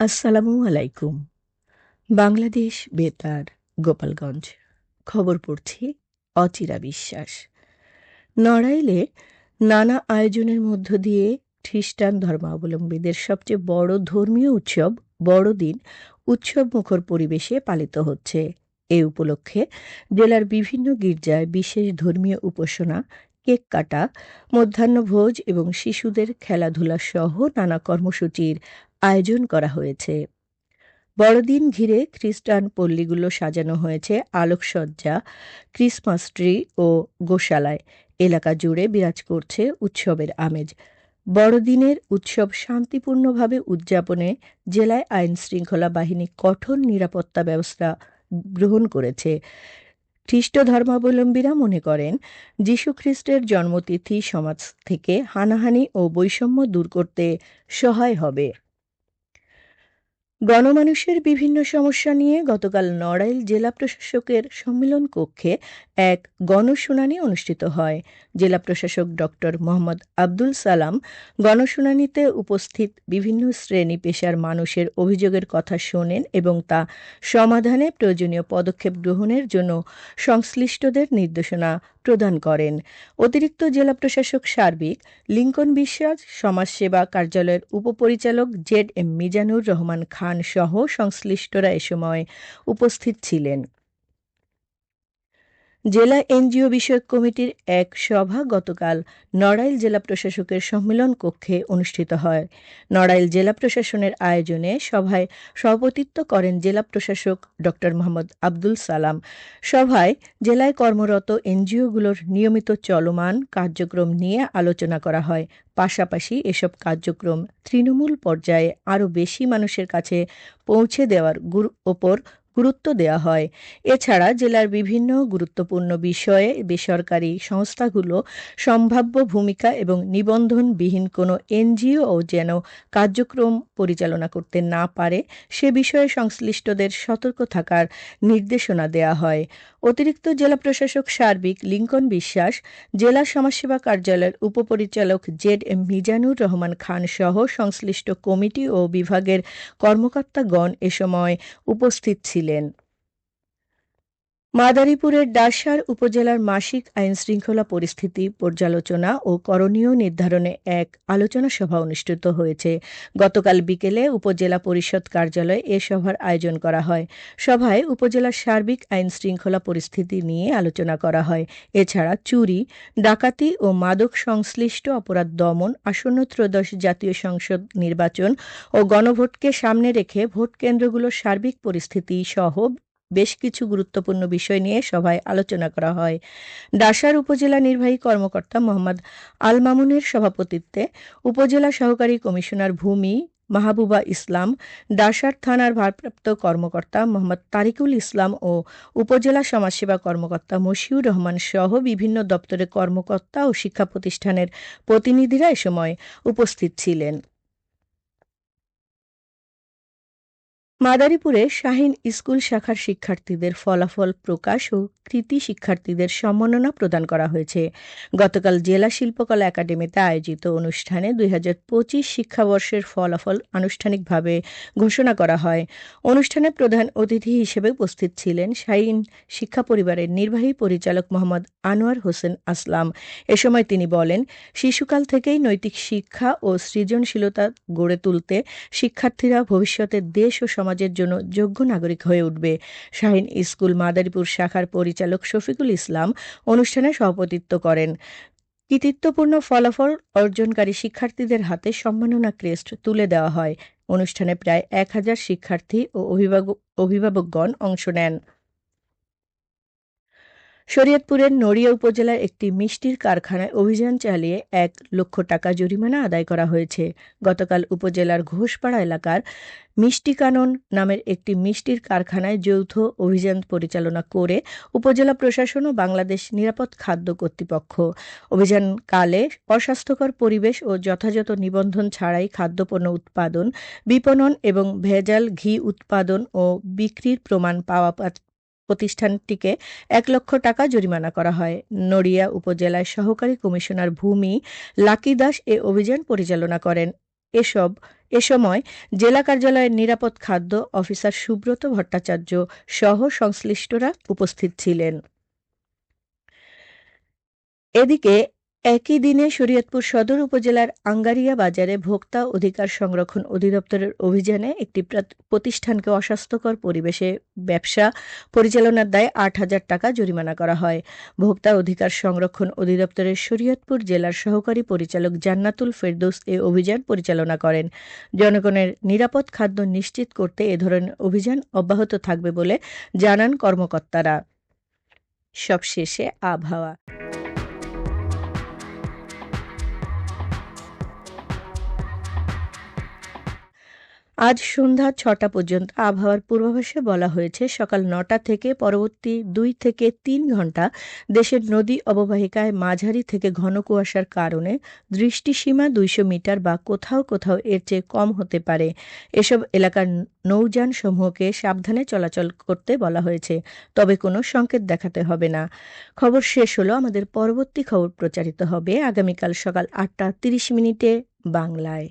আসসালামু আলাইকুম। বাংলাদেশ বেতার, গোপালগঞ্জ। খবর পড়ছি অচিরা বিশ্বাস। নড়াইলে নানা আয়োজনের মধ্য দিয়ে খ্রিস্টান ধর্মাবলম্বীদের সবচেয়ে বড় ধর্মীয় উৎসব, বড়দিন, উৎসব মুখর পরিবেশে পালিত হচ্ছে। এ উপলক্ষে জেলার বিভিন্ন গির্জায় বিশেষ ধর্মীয় উপাসনা, কেক কাটা, মধ্যাহ্নভোজ এবং শিশুদের খেলাধুলা সহ নানা কর্মসূচির আয়োজন করা হয়েছে। বড়দিন ঘিরে খ্রিস্টান পল্লীগুলো সাজানো হয়েছে আলোকসজ্জা, ক্রিসমাস ট্রি ও গোশালায়। এলাকা জুড়ে বিরাজ করছে উৎসবের আমেজ। বড়দিনের উৎসব শান্তিপূর্ণভাবে উদযাপনে জেলায় আইন শৃঙ্খলা বাহিনী কঠোর নিরাপত্তা ব্যবস্থা গ্রহণ করেছে। খ্রিস্ট ধর্মাবলম্বীরা মনে করেন, যীশুখ্রিস্টের জন্মতিথি সমাজ থেকে হানাহানি ও বৈষম্য দূর করতে সহায় হবে। গণমানুষের বিভিন্ন সমস্যা নিয়ে গতকাল নড়াইল জেলা প্রশাসকের সম্মেলন কক্ষে এক গণশুনানি অনুষ্ঠিত হয়। জেলা প্রশাসক ডক্টর মোহাম্মদ আব্দুল সালাম গণশুনানিতে উপস্থিত বিভিন্ন শ্রেণি পেশার মানুষের অভিযোগের কথা শোনেন এবং তা সমাধানে প্রয়োজনীয় পদক্ষেপ গ্রহণের জন্য সংশ্লিষ্টদের নির্দেশনা প্রদান করেন। অতিরিক্ত জেলা প্রশাসক সার্বিক, লিঙ্কন বিশ্বাস, সমাজসেবা কার্যালয়ের উপপরিচালক জেড এম মিজানুর রহমান খান সহ সংশ্লিষ্টরা এ সময় উপস্থিত ছিলেন। জেলা এনজিও বিষয়ক কমিটির এক সভা গতকাল নড়াইল জেলা প্রশাসকের সম্মেলন কক্ষে অনুষ্ঠিত হয়। নড়াইল জেলা প্রশাসনের আয়োজনে সভায় সভাপতিত্ব করেন জেলা প্রশাসক ড. মোহাম্মদ আব্দুল সালাম। সভায় জেলায় কর্মরত এনজিওগুলোর নিয়মিত চলমান কার্যক্রম নিয়ে আলোচনা করা হয়। পাশাপাশি এসব কার্যক্রম তৃণমূল পর্যায়ে আরও বেশি মানুষের কাছে পৌঁছে দেওয়ার ওপর গুরুত্ব দেওয়া হয়। এছাড়া জেলার বিভিন্ন গুরুত্বপূর্ণ বিষয়ে বেসরকারি সংস্থাগুলো সম্ভাব্য ভূমিকা এবং নিবন্ধনবিহীন কোনো এনজিও যেন কার্যক্রম পরিচালনা করতে না পারে, সে বিষয়ে সংশ্লিষ্টদের সতর্ক থাকার নির্দেশনা দেওয়া হয়। অতিরিক্ত জেলা প্রশাসক সার্বিক লিঙ্কন বিশ্বাস, জেলা সমাজসেবা কার্যালয়ের উপপরিচালক জেড এম মিজানুর রহমান খান সহ সংশ্লিষ্ট কমিটি ও বিভাগের কর্মকর্তাগণ এ সময় উপস্থিত ছিলেন। heleen মাদারীপুরের ডাসার উপজেলার মাসিক আইন শৃঙ্খলা পরিস্থিতি পর্যালোচনা ও করণীয় নির্ধারণে এক আলোচনা সভা অনুষ্ঠিত হয়েছে। গতকাল বিকেলে উপজেলা পরিষদ কার্যালয়ে এ সভার আয়োজন করা হয়। সভায় উপজেলার সার্বিক আইন শৃঙ্খলা পরিস্থিতি নিয়ে আলোচনা করা হয়। এছাড়া চুরি, ডাকাতি ও মাদক সংশ্লিষ্ট অপরাধ দমন, আসন্ন ত্রয়োদশ জাতীয় সংসদ নির্বাচন ও গণভোটকে সামনে রেখে ভোট কেন্দ্রগুলোর সার্বিক পরিস্থিতি সহ বেশ কিছু গুরুত্বপূর্ণ বিষয় নিয়ে সভায় আলোচনা করা হয়। ডাসার উপজেলা নির্বাহী কর্মকর্তা মোহাম্মদ আল মামুনের সভাপতিত্বে উপজেলা সহকারী কমিশনার ভূমি মাহবুবা ইসলাম, ডাসার থানার ভারপ্রাপ্ত কর্মকর্তা মোহাম্মদ তারিকুল ইসলাম ও উপজেলা সমাজসেবা কর্মকর্তা মশিউর রহমান সহ বিভিন্ন দপ্তরের কর্মকর্তা ও শিক্ষা প্রতিষ্ঠানের প্রতিনিধিরা এ সময় উপস্থিত ছিলেন। মাদারীপুরে শাহীন স্কুল শাখার শিক্ষার্থীদের ফলাফল প্রকাশ ও কৃতি শিক্ষার্থীদের সম্মাননা প্রদান করা হয়েছে। গতকাল জেলা শিল্পকলা একাডেমিতে আয়োজিত অনুষ্ঠানে দুই হাজার পঁচিশ শিক্ষাবর্ষের ফলাফল আনুষ্ঠানিকভাবে ঘোষণা করা হয়। অনুষ্ঠানে প্রধান অতিথি হিসেবে উপস্থিত ছিলেন শাহীন শিক্ষা পরিবারের নির্বাহী পরিচালক মোহাম্মদ আনোয়ার হোসেন আসলাম। এ সময় তিনি বলেন, শিশুকাল থেকেই নৈতিক শিক্ষা ও সৃজনশীলতা গড়ে তুলতে শিক্ষার্থীরা ভবিষ্যতে দেশ ও সমাজের জন্য যোগ্য নাগরিক হয়ে উঠবে। শাহীন স্কুল মাদারীপুর শাখার পরিচালক শফিকুল ইসলাম অনুষ্ঠানে সভাপতিত্ব করেন। কৃতিত্বপূর্ণ ফলাফল অর্জনকারী শিক্ষার্থীদের হাতে সম্মাননা ক্রেস্ট তুলে দেওয়া হয়। অনুষ্ঠানে প্রায় এক হাজার শিক্ষার্থী ও অভিভাবক, অভিভাবকগণ অংশ নেন। শরীয়তপুরের নড়িয়া উপজেলার একটি মিষ্টির কারখানায় অভিযান চালিয়ে এক লক্ষ টাকা জরিমানা আদায় করা হয়েছে। গতকাল উপজেলার ঘোষপাড়া এলাকার মিষ্টি কানন নামের একটি মিষ্টির কারখানায় যৌথ অভিযান পরিচালনা করে উপজেলা প্রশাসন ও বাংলাদেশ নিরাপদ খাদ্য কর্তৃপক্ষ। অভিযানকালে অস্বাস্থ্যকর পরিবেশ ও যথাযথ নিবন্ধন ছাড়াই খাদ্যপণ্য উৎপাদন, বিপণন এবং ভেজাল ঘি উৎপাদন ও বিক্রির প্রমাণ পাওয়া প্রতিষ্ঠানটিকে এক লক্ষ টাকা জরিমানা করা হয়। নড়িয়া উপজেলায় সহকারী কমিশনার ভূমি লাকি দাস এ অভিযান পরিচালনা করেন। এসব, এ সময় জেলা কার্যালয়ের নিরাপদ খাদ্য অফিসার সুব্রত ভট্টাচার্য সহ সংশ্লিষ্টরা উপস্থিত ছিলেন। এদিকে একই দিনে শরীয়তপুর সদর উপজেলার আঙ্গারিয়া বাজারে ভোক্তা অধিকার সংরক্ষণ অধিদপ্তরের অভিযানে একটি প্রতিষ্ঠানকে অস্বাস্থ্যকর পরিবেশে ব্যবসা পরিচালনার দায়ে আট হাজার টাকা জরিমানা করা হয়। ভোক্তা অধিকার সংরক্ষণ অধিদপ্তরের শরীয়তপুর জেলার সহকারী পরিচালক জান্নাতুল ফেরদৌস এ অভিযান পরিচালনা করেন। জনগণের নিরাপদ খাদ্য নিশ্চিত করতে এ ধরনের অভিযান অব্যাহত থাকবে বলে জানান কর্মকর্তারা। সবশেষে আবহাওয়া। আজ সন্ধ্যা ছটা পর্যন্ত আবহাওয়ার পূর্বাভাসে বলা হয়েছে, সকাল নটা থেকে পরবর্তী দুই থেকে তিন ঘণ্টা দেশের নদী অববাহিকায় মাঝারি থেকে ঘন কুয়াশার কারণে দৃষ্টিসীমা দুইশো মিটার বা কোথাও কোথাও এর চেয়ে কম হতে পারে। এসব এলাকার নৌযান সমূহকে সাবধানে চলাচল করতে বলা হয়েছে, তবে কোনো সংকেত দেখাতে হবে না। খবর শেষ হলো, আমাদের পরবর্তী খবর প্রচারিত হবে আগামীকাল সকাল আটটা তিরিশ মিনিটে বাংলায়।